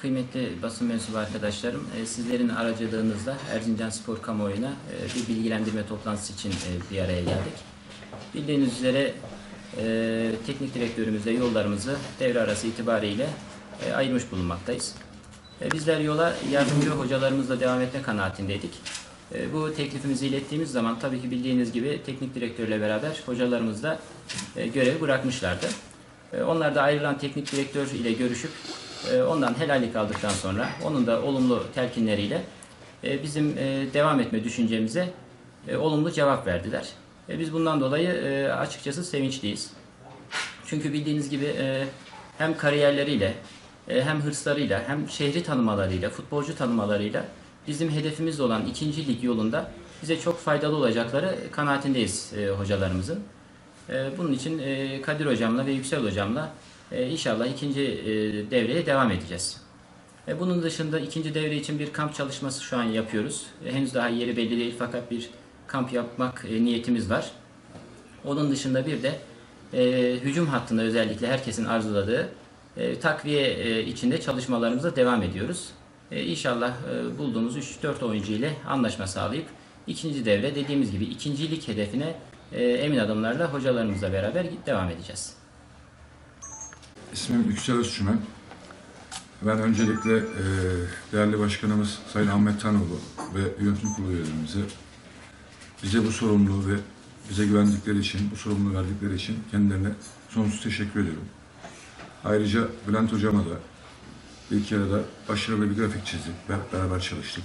kıymetli basın mensubu arkadaşlarım. E, Sizlerin aracılığınızla Erzincan Spor kamuoyuna e, bir bilgilendirme toplantısı için e, bir araya geldik. Bildiğiniz üzere teknik direktörümüzle yollarımızı devre arası itibariyle ayırmış bulunmaktayız. Bizler yola yardımcı hocalarımızla devam etme kanaatindeydik. Bu teklifimizi ilettiğimiz zaman tabii ki bildiğiniz gibi teknik direktörle beraber hocalarımız da görevi bırakmışlardı. Onlar da ayrılan teknik direktör ile görüşüp e, ondan helallik aldıktan sonra onun da olumlu telkinleriyle e, bizim e, devam etme düşüncemize e, olumlu cevap verdiler. E, Biz bundan dolayı açıkçası sevinçliyiz. Çünkü bildiğiniz gibi hem kariyerleriyle hem hırslarıyla hem şehri tanımalarıyla, futbolcu tanımalarıyla bizim hedefimiz olan ikinci lig yolunda bize çok faydalı olacakları kanaatindeyiz hocalarımızın. Bunun için Kadir hocamla ve Yüksel hocamla e, inşallah ikinci e, devreye devam edeceğiz. E, Bunun dışında ikinci devre için bir kamp çalışması şu an yapıyoruz. E, Henüz daha yeri belli değil fakat bir kamp yapmak niyetimiz var. Onun dışında bir de hücum hattında özellikle herkesin arzuladığı takviye içinde çalışmalarımıza devam ediyoruz. E, inşallah e, bulduğumuz 3-4 oyuncu ile anlaşma sağlayıp ikinci devre dediğimiz gibi ikincilik hedefine emin adımlarla hocalarımızla beraber devam edeceğiz. İsmim Yüksel Özçümen. Ben öncelikle e, değerli başkanımız Sayın Ahmet Tanoğlu ve yönetim kurulu üyelerimize bize bu sorumluluğu ve bize güvendikleri için, bu sorumluluğu verdikleri için kendilerine sonsuz teşekkür ediyorum. Ayrıca Bülent Hocama da ilk yarıda başarılı bir grafik çizdik, Ber- beraber çalıştık.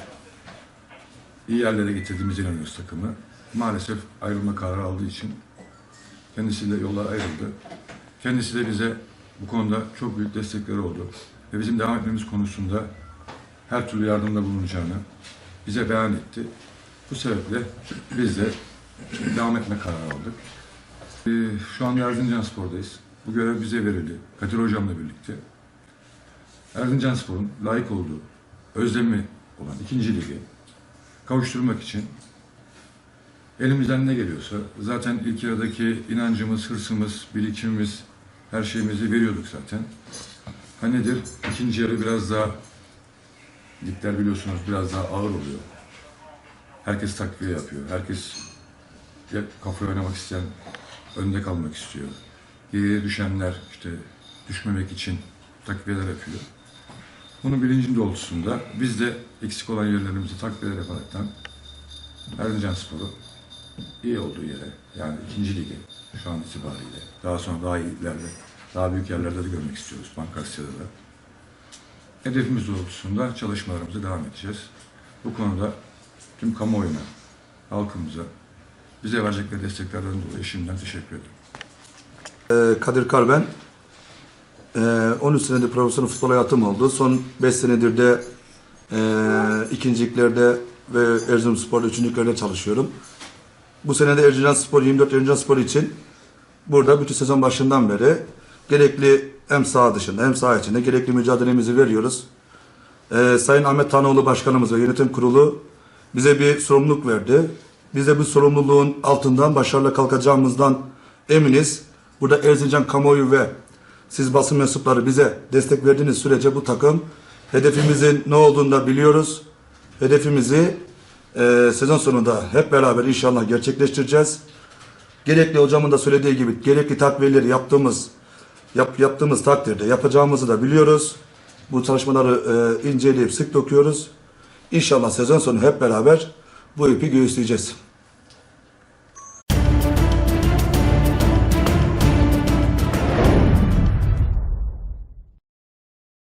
İyi yerlere getirdiğimize inanıyoruz takımı. Maalesef ayrılma kararı aldığı için kendisiyle yollar ayrıldı. Kendisi de bize bu konuda çok büyük destekleri oldu. Ve bizim devam etmemiz konusunda her türlü yardımda bulunacağını bize beyan etti. Bu sebeple biz de devam etme kararı aldık. Ee, şu an Erzincan Spor'dayız. Bu görev bize verildi. Kadir Hocam'la birlikte. Erzincan Spor'un layık olduğu, özlemi olan ikinci ligi kavuşturmak için elimizden ne geliyorsa zaten ilk yarıdaki inancımız, hırsımız, birikimimiz, her şeyimizi veriyorduk zaten. Ha nedir? İkinci yarı biraz daha ligler biliyorsunuz biraz daha ağır oluyor. Herkes takviye yapıyor. Herkes ya kafaya oynamak isteyen önde kalmak istiyor. Geriye düşenler işte düşmemek için takviyeler yapıyor. Bunun bilincin doğrultusunda biz de eksik olan yerlerimizi takviyeler yaparaktan Erzincan Spor'u iyi olduğu yere yani ikinci ligi şu an itibariyle daha sonra daha iyi liglerde, daha büyük yerlerde de görmek istiyoruz Bankasya'da da. Hedefimiz doğrultusunda çalışmalarımıza devam edeceğiz. Bu konuda tüm kamuoyuna, halkımıza bize verecekleri desteklerden dolayı şimdiden teşekkür ederim. Ee, Kadir Karben. Ee, 13 senedir profesyonel futbol hayatım oldu. Son 5 senedir de e, ikinciliklerde ve Erzurumspor'da üçüncülüklerde çalışıyorum. Bu sene de Erzincan Spor, 24 Erzincan Spor için burada bütün sezon başından beri gerekli hem saha dışında hem saha içinde gerekli mücadelemizi veriyoruz. Ee, Sayın Ahmet Tanoğlu Başkanımız ve Yönetim Kurulu bize bir sorumluluk verdi. Biz de bu sorumluluğun altından başarılı kalkacağımızdan eminiz. Burada Erzincan kamuoyu ve siz basın mensupları bize destek verdiğiniz sürece bu takım hedefimizin ne olduğunu da biliyoruz. Hedefimizi e, sezon sonunda hep beraber inşallah gerçekleştireceğiz. Gerekli hocamın da söylediği gibi gerekli takviyeleri yaptığımız yap, yaptığımız takdirde yapacağımızı da biliyoruz. Bu çalışmaları e, inceleyip sık dokuyoruz. İnşallah sezon sonu hep beraber bu ipi göğüsleyeceğiz.